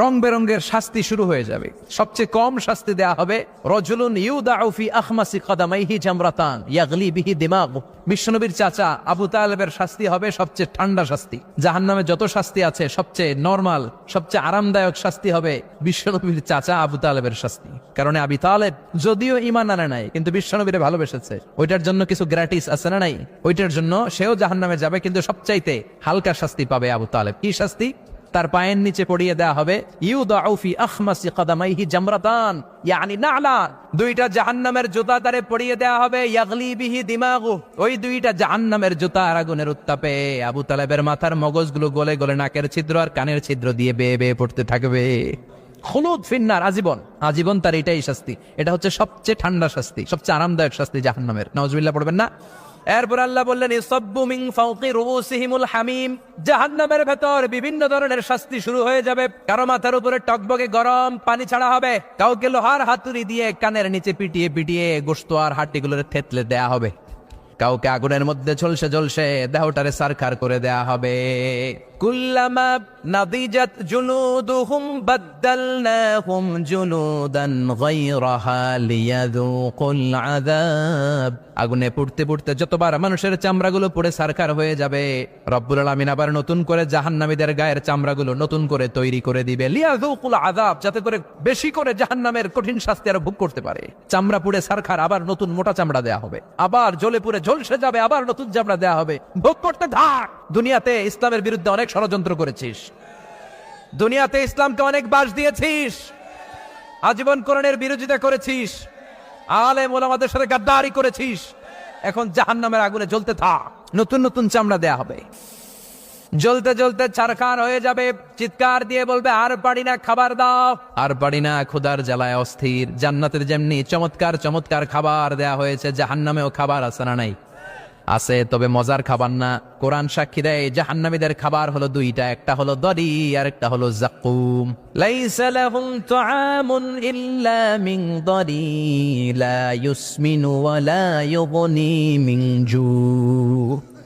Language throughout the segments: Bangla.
রং বেরঙ্গের শাস্তি শুরু হয়ে যাবে। সবচেয়ে কম শাস্তি দেয়া হবে, রজুলুন ইউদাউ ফি আখমাসি কদামাইহি জামরাতান ইয়াগলি বিহি দিমাগ। বিশ্বনবীর চাচা আবু তালেবের শাস্তি হবে সবচেয়ে ঠান্ডা শাস্তি। জাহান্নামে যত শাস্তি আছে, সবচেয়ে নরমাল, সবচেয়ে আরামদায়ক শাস্তি হবে বিশ্বনবীর চাচা আবু তালেবের শাস্তি। কারণে আবি তালেব যদিও ইমান আনে নাই, কিন্তু বিশ্বনবীরে ভালোবেসেছে। ওইটার জন্য কিছু গ্র্যাটিস আছে না নাই? ওইটার জন্য সেও জাহান্নামে যাবে, কিন্তু সবচাইতে হালকা শাস্তি পাবে আবু তালেব। কি শাস্তি? তার পায়ের নিচে পড়িয়ে দেয়া হবে। ইউ দাউফি আখমাসি কদামাইহি জামরাতান। ইয়ানি নালা, দুইটা জাহান্নামের জুতা তারে পড়িয়ে দেয়া হবে। ইয়াগলি বিহি দিমাগু। ওই দুইটা জাহান্নামের জুতা আর আগুনের উত্তাপে। আবু তালেবের মাথার মগজগুলো গলে গলে নাকের ছিদ্র আর কানের ছিদ্র দিয়ে বেয়ে বেয়ে পড়তে থাকবে। হলুদ ফিন্নার, আজীবন। আজীবন তার এটাই শাস্তি। এটা হচ্ছে সবচেয়ে ঠান্ডা শাস্তি, সবচেয়ে আরামদায়ক শাস্তি জাহান্নামের। নওয়াজবিল্লাহ পড়বেন না? এরপর আল্লাহ বললেন হামিম। জাহান্নামের ভেতর বিভিন্ন ধরনের শাস্তি শুরু হয়ে যাবে। কারও মাথার উপরে টকবকে গরম পানি ছাড়া হবে। কাউকে লোহার হাতুড়ি দিয়ে কানের নিচে পিটিয়ে পিটিয়ে গোস্ত আর হাড্ডিগুলোর থেতলে দেয়া হবে। কাউকে আগুনের মধ্যে ঝলসে ঝলসে দেহটারে সারখার করে দেয়া হবে। আগুনে পুড়তে পুড়তে যতবার মানুষের চামড়াগুলো পুড়ে সারখার হয়ে যাবে, রব্বুল আলামিন আবার নতুন করে জাহান্নামীদের গায়ের চামড়াগুলো নতুন করে তৈরি করে দিবে। লিয়াযুকুল আযাব, যাতে করে বেশি করে জাহান্নামের কঠিন শাস্তি আর ভোগ করতে পারে। চামড়া পুড়ে সারখার আবার নতুন মোটা চামড়া দেয়া হবে। আবার জ্বলে পুড়ে ঝলসে যাবে, আবার নতুন চামড়া দেয়া হবে। ভোগ করতে থাক দুনিয়াতে ইসলামের বিরুদ্ধে অনেক ষড়যন্ত্র করেছিস। দুনিয়াতে ইসলামকে অনেক বাস দিয়েছিস। আজীবন কোরআনের বিরোধিতা করেছিস। আলে ওলামাদের সাথে গাদ্দারি করেছিস। এখন জাহান্নামের আগুনে জ্বলতে থাক। নতুন নতুন চামড়া দেয়া হবে। জ্বলতে জ্বলতে চারখান হয়ে যাবে। চিৎকার দিয়ে বলবে, আর পারি না, খাবার দাও। আর পারি না ক্ষুদার জ্বালায় অস্থির। জান্নাতের যেমনি চমৎকার চমৎকার খাবার দেয়া হয়েছে, জাহান্নামেও খাবার আছে না নাই? আছে, তবে মজার খাবার না। কোরআন সাক্ষী দেয়, জাহান্নামীদের খাবার হলো দুইটা, একটা হলো দরি আর একটা হলো জাকুম। লাইসা দরি জু।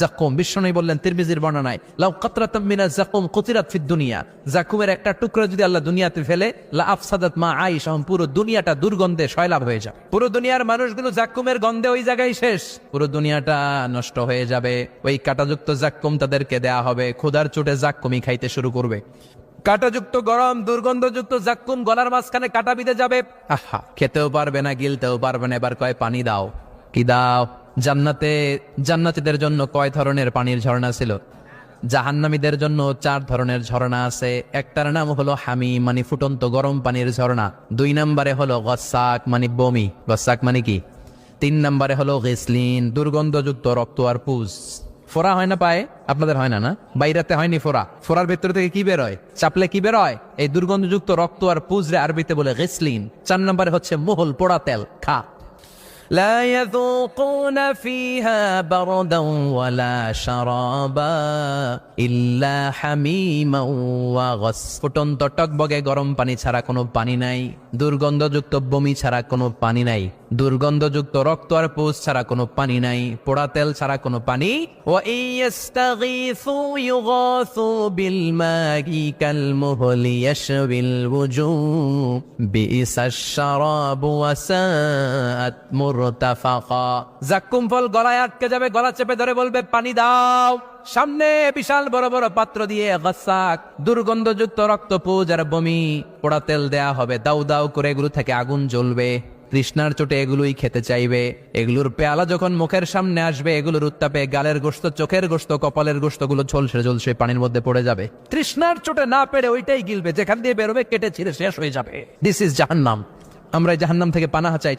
জাকুম বিষ্ণু বললেন, তিরমিজির বর্ণনায়, লাউ কাতরাতাম মিনা জাকুম কুতিরাত ফিদ দুনিয়া। জাকুমের একটা টুকরো যদি আল্লাহ দুনিয়াতে ফেলে, লা আফসাদাত মা আইশ পুরো দুনিয়াটা দুর্গন্ধে শয়লাভ হয়ে যাবে। পুরো দুনিয়ার মানুষগুলো জাকুমের গন্ধে ওই জায়গায় শেষ। পুরো দুনিয়াটা নষ্ট হয়ে যাবে। ওই কাটাযুক্ত জাকুম তাদেরকে দেয়া হবে। ক্ষুধার চোটে জাকুমই খাইতে শুরু করবে। কাটাযুক্ত গরম, দুর্গন্ধযুক্ত জাক্কুম গলার মাঝখানে কাটা বিঁধে যাবে। আহা, খেতেও পারবে না, গিলতেও পারবে না। এবার কয়, পানি দাও। কি দাও? জান্নাতে, জান্নাতীদের জন্য কয় ধরনের পানির ঝর্ণা ছিল? জাহান্নামীদের জন্য চার ধরনের ঝর্ণা আছে। একটার নাম হলো হামি মানে ফুটন্ত গরম পানির ঝর্ণা। দুই নম্বরে হলো গসাক মানে বমি। গসাক মানে কি? তিন নম্বরে হলো গেসলিন, দুর্গন্ধযুক্ত রক্ত আর পুজ। ফোরা হয় না পায়ে? আপনাদের হয় না না? বাইরাতে হয়নি ফোরা ফোরার ভেতর থেকে কি বেরোয় চাপলে কি বেরোয় এই দুর্গন্ধযুক্ত রক্ত আর পুজরে আরবিতে বলে গেসলিন। চার নম্বরে হচ্ছে মোহল পোড়া তেল, খা। لا يذوقون فيها بردا ولا شرابا إلا حميما وغس ফুটন্ত টকবগে গরম পানি ছাড়া কোনো পানি নাই দুর্গন্ধযুক্ত বমি ছাড়া কোনো পানি নাই দুর্গন্ধযুক্ত রক্ত আর পোষ ছাড়া কোনো পানি নাই, পোড়া তেল ছাড়া কোনো পানি। জাক্কুম ফল গলায় আটকে যাবে, গলা চেপে ধরে বলবে, পানি দাও। সামনে বিশাল বড় বড় পাত্র দিয়ে গসাক, দুর্গন্ধযুক্ত রক্ত, পুজ আর বমি, পোড়া তেল দেয়া হবে। দাউ দাউ করে এগুলো থেকে আগুন জ্বলবে। তৃষ্ণার চোটে এগুলোই খেতে চাইবে। এগুলোর পেয়ালা যখন মুখের সামনে আসবে, এগুলোর উত্তাপে গালের গোস্ত চোখের গোস্ত কপালের গোস্তগুলো ঝলসে ঝলসে পানির মধ্যে পড়ে যাবে। তৃষ্ণার চোটে না পেরে ওইটাই গিলবে, যেখান দিয়ে বেরোবে, কেটে ছিঁড়ে শেষ হয়ে যাবে। দিস ইজ জাহান্নাম। আমরা জাহান্নাম থেকে পানাহা চাই।